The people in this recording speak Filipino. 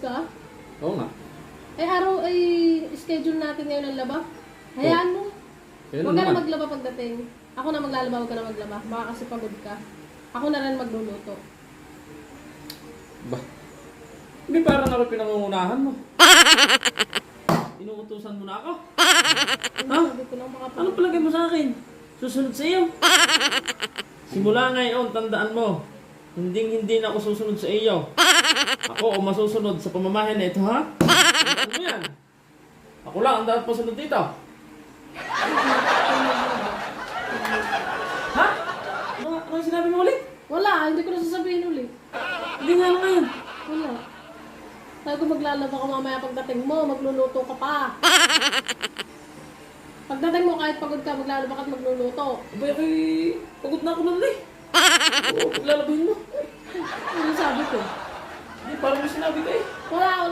ka? Oo nga. Eh, araw ay schedule natin ngayon ang laba. Hayaan mo. Kaya Huwag ka na naman. maglaba pagdating. Ako na maglalaba, huwag ka na maglaba. Baka kasi pagod ka. Ako na rin magluluto. Ba? Hindi parang ako pinangungunahan mo. Inuutusan mo na ako. Hindi, sabi ko lang baka Ano palagay mo sa akin? Susunod sa iyo. Simula ngayon, tandaan mo. Hindi hindi na ako susunod sa iyo. Ako o masusunod sa pamamahay na ito, ha? Mo yan. Ako lang ang dapat pasunod dito. Ha? Ano, ano yung sinabi mo ulit? Wala, hindi ko na sasabihin ulit. Hindi nga lang ngayon. Wala. Sabi ko maglalaba ka mamaya pagdating mo, magluluto ka pa. Pagdating mo, kahit pagod ka, maglalaba ka at magluluto. Abay, ako'y pagod na ako nun eh. Oo, paglalabahin mo. Ano sabi ko? Hindi, parang may sinabi ka eh. Wala, wala.